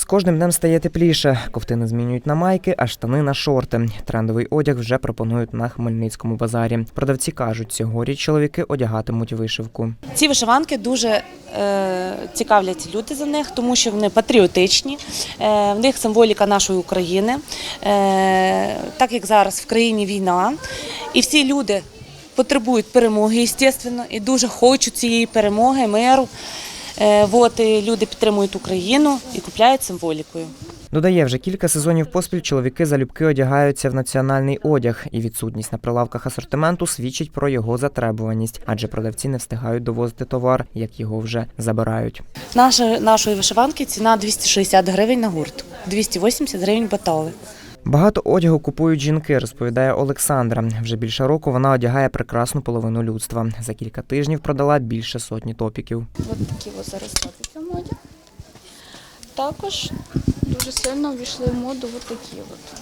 З кожним днем стає тепліше. Ковтини змінюють на майки, а штани на шорти. Трендовий одяг вже пропонують на Хмельницькому базарі. Продавці кажуть, цьогоріч чоловіки одягатимуть вишивку. Ці вишиванки дуже е, цікавляться люди за них, тому що вони патріотичні, е, в них символіка нашої України. Е, так як зараз в країні війна, і всі люди потребують перемоги, звісно, і дуже хочуть цієї перемоги, миру. Е, от, і люди підтримують Україну і купляють символікою. Додає, вже кілька сезонів поспіль чоловіки залюбки одягаються в національний одяг, і відсутність на прилавках асортименту свідчить про його затребуваність, адже продавці не встигають довозити товар, як його вже забирають. Наша, нашої вишиванки ціна 260 гривень на гурт, 280 гривень батали. Багато одягу купують жінки, розповідає Олександра. Вже більше року вона одягає прекрасну половину людства. За кілька тижнів продала більше сотні топіків. От такі ось зараз топіки в моді. Також дуже сильно ввійшли в моду от такі от.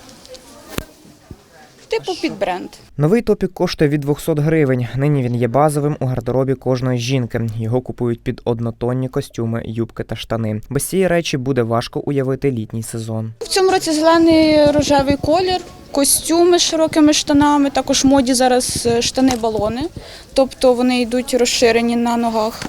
Типу під бренд. Новий топік коштує від 200 гривень. Нині він є базовим у гардеробі кожної жінки. Його купують під однотонні костюми, юбки та штани. Без цієї речі буде важко уявити літній сезон. В цьому році зелений рожевий колір, костюми з широкими штанами, також в моді зараз е, штани-балони, тобто вони йдуть розширені на ногах.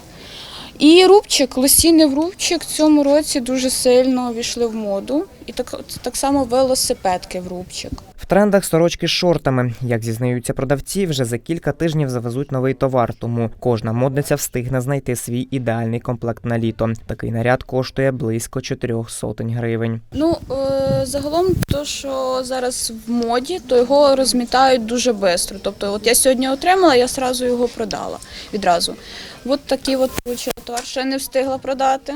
І рубчик, лосіний рубчик в цьому році дуже сильно війшли в моду. І так, так само велосипедки в рубчик. В трендах сорочки з шортами. Як зізнаються продавці, вже за кілька тижнів завезуть новий товар, тому кожна модниця встигне знайти свій ідеальний комплект на літо. Такий наряд коштує близько чотирьох сотень гривень. Ну, е, загалом, то, що зараз в моді, то його розмітають дуже швидко. Тобто, от я сьогодні отримала, я одразу його продала відразу. От такий от товар, ще не встигла продати.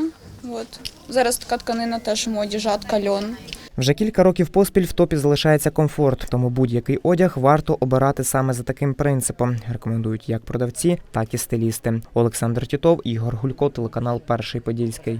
От. Зараз така тканина теж в моді, жатка льон. Вже кілька років поспіль в топі залишається комфорт, тому будь-який одяг варто обирати саме за таким принципом. Рекомендують як продавці, так і стилісти. Олександр Тітов, Ігор Гулько, телеканал Перший Подільський.